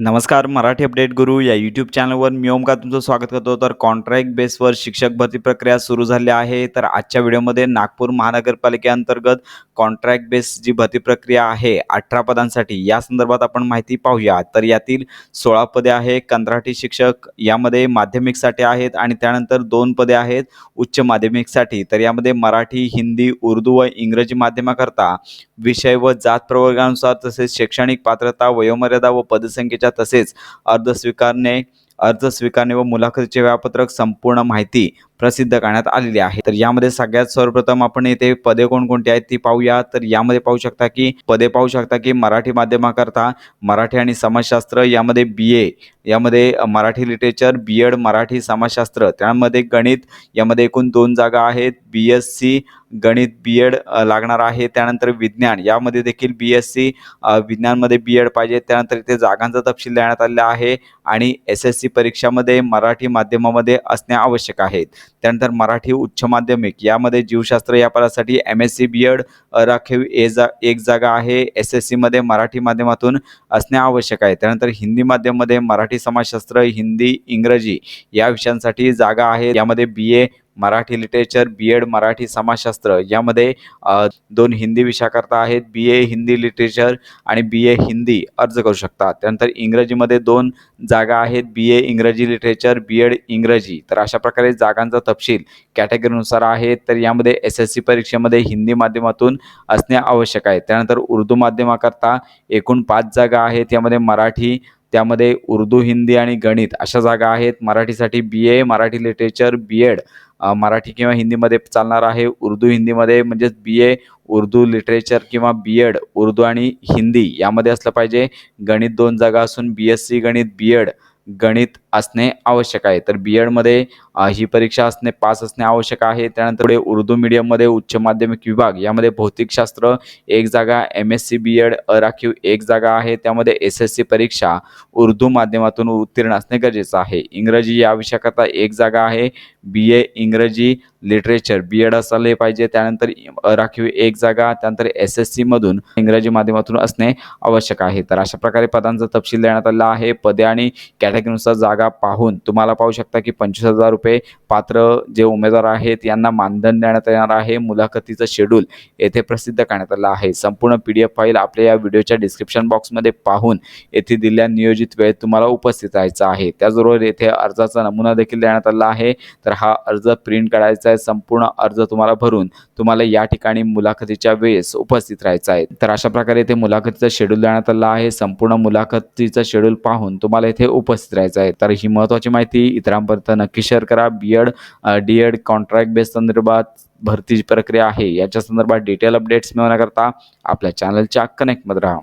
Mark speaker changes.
Speaker 1: नमस्कार मराठी अपडेट गुरु या यूट्यूब चॅनलवर मी ओमकार तुमचं स्वागत करतो. तर कॉन्ट्रॅक्ट बेसवर शिक्षक भरती प्रक्रिया सुरू झाली आहे. तर आजच्या व्हिडिओमध्ये नागपूर महानगरपालिकेअंतर्गत कॉन्ट्रॅक्ट बेस जी भरती प्रक्रिया आहे अठरा पदांसाठी या संदर्भात आपण माहिती पाहूया. तर यातील सोळा पदे आहे कंत्राटी शिक्षक यामध्ये माध्यमिकसाठी आहेत आणि त्यानंतर दोन पदे आहेत उच्च माध्यमिकसाठी. तर यामध्ये मराठी हिंदी उर्दू व इंग्रजी माध्यमाकरता विषय व जात प्रवर्गानुसार तसेच शैक्षणिक पात्रता वयोमर्यादा व पदसंख्या संख्येच्या तसेच अर्ज स्वीकारणे अर्ज स्वीकारणे व मुलाखतीचे वेळापत्रक संपूर्ण माहिती प्रसिद्ध करण्यात आलेली आहे. तर यामध्ये सगळ्यात सर्वप्रथम आपण येथे पदे कोणकोणती आहेत ती पाहूया. तर यामध्ये पाहू शकता की पदे पाहू शकता की मराठी माध्यमाकरता मराठी आणि समाजशास्त्र यामध्ये बी ए यामध्ये Marathi literature B Ed Marathi समाजशास्त्र त्यामध्ये गणित यामध्ये एकूण दोन जागा आहेत. बी एस सी गणित बी एड लागणार आहे. त्यानंतर विज्ञान यामध्ये देखील बी एस सी विज्ञानमध्ये बी एड पाहिजे. त्यानंतर इथे जागांचा तपशील देण्यात आलेला आहे आणि एस एस सी परीक्षामध्ये मराठी माध्यमामध्ये असणे आवश्यक आहे. त्यानंतर मराठी उच्च माध्यमिक यामध्ये जीवशास्त्र या पदासाठी M S C B Ed राखीव ए जा एक जागा आहे. एस एस सीमध्ये मराठी माध्यमातून असणे आवश्यक आहे. त्यानंतर हिंदी माध्यममध्ये मराठी समाजशास्त्र हिंदी इंग्रजी या विषयांसाठी जागा आहे. यामध्ये B A Marathi literature B Ed Marathi समाजशास्त्र यामध्ये दोन हिंदी विषयाकरता आहेत. बी ए हिंदी लिटरेचर आणि बी ए हिंदी अर्ज करू शकतात. त्यानंतर इंग्रजीमध्ये दोन जागा आहेत. बी ए इंग्रजी लिटरेचर बी एड इंग्रजी. तर अशा प्रकारे जागांचा तपशील कॅटेगरीनुसार आहे. तर यामध्ये एस एस सी परीक्षेमध्ये हिंदी माध्यमातून असणे आवश्यक आहे. त्यानंतर उर्दू माध्यमाकरता एकूण पाच जागा आहेत. यामध्ये मराठी त्यामध्ये उर्दू हिंदी आणि गणित अशा जागा आहेत. मराठीसाठी B A Marathi literature B Ed Marathi किंवा हिंदीमध्ये चालणार आहे. उर्दू हिंदीमध्ये म्हणजेच बी ए उर्दू लिटरेचर किंवा बी एड उर्दू आणि हिंदी यामध्ये असलं पाहिजे. गणित दोन जागा असून बी एस सी गणित बी एड गणित असणे आवश्यक आहे. तर बी एडमध्ये ही परीक्षा असणे पास असणे आवश्यक आहे. त्यानंतर पुढे उर्दू मीडियममध्ये उच्च माध्यमिक विभाग यामध्ये भौतिकशास्त्र एक जागा M S C B Ed राखीव एक जागा आहे. त्यामध्ये एस एस सी परीक्षा उर्दू माध्यमातून उत्तीर्ण असणे गरजेचं आहे. इंग्रजी या विषयाकरता एक जागा आहे. बी ए इंग्रजी लिटरेचर बी एड असले पाहिजे. त्यानंतर राखीव एक जागा त्यानंतर एस एस सीमधून इंग्रजी माध्यमातून असणे आवश्यक आहे. तर अशा प्रकारे पदांचा तपशील देण्यात आला आहे. पदे आणि कॅटेगरीनुसार जागा पाहून तुम्हाला पाहू शकता की पंचवीस हजार रुपये पात्र जे उमेदवार आहेत यांना मानधन देण्यात येणार आहे. मुलाखतीचं शेड्यूल येथे प्रसिद्ध करण्यात आलं आहे. संपूर्ण पी डी एफ फाईल आपल्या या व्हिडिओच्या डिस्क्रिप्शन बॉक्समध्ये पाहून येथे दिलेल्या नियोजित वेळेत तुम्हाला उपस्थित राहायचं आहे. त्याचबरोबर येथे अर्जाचा नमुना देखील देण्यात आला आहे. तर हा अर्ज प्रिंट काढायचा आहे. संपूर्ण अर्ज तुम्हाला भरून तुम्हाला या ठिकाणी मुलाखतीच्या वेळेस उपस्थित राहायचं आहे. तर अशा प्रकारे इथे मुलाखतीचं शेड्यूल देण्यात आलं आहे. संपूर्ण मुलाखतीचं शेड्यूल पाहून तुम्हाला इथे उपस्थित राहायचं आहे. तर ही महत्त्वाची माहिती. इतरांपर्यंत नक्की शेअर करा. B Ed D Ed contract base संदर्भात भरतीची प्रक्रिया आहे. याच्या संदर्भात डिटेल अपडेट्स मिळवण्याकरता आपल्या चॅनलच्या कनेक्टमध्ये राहा.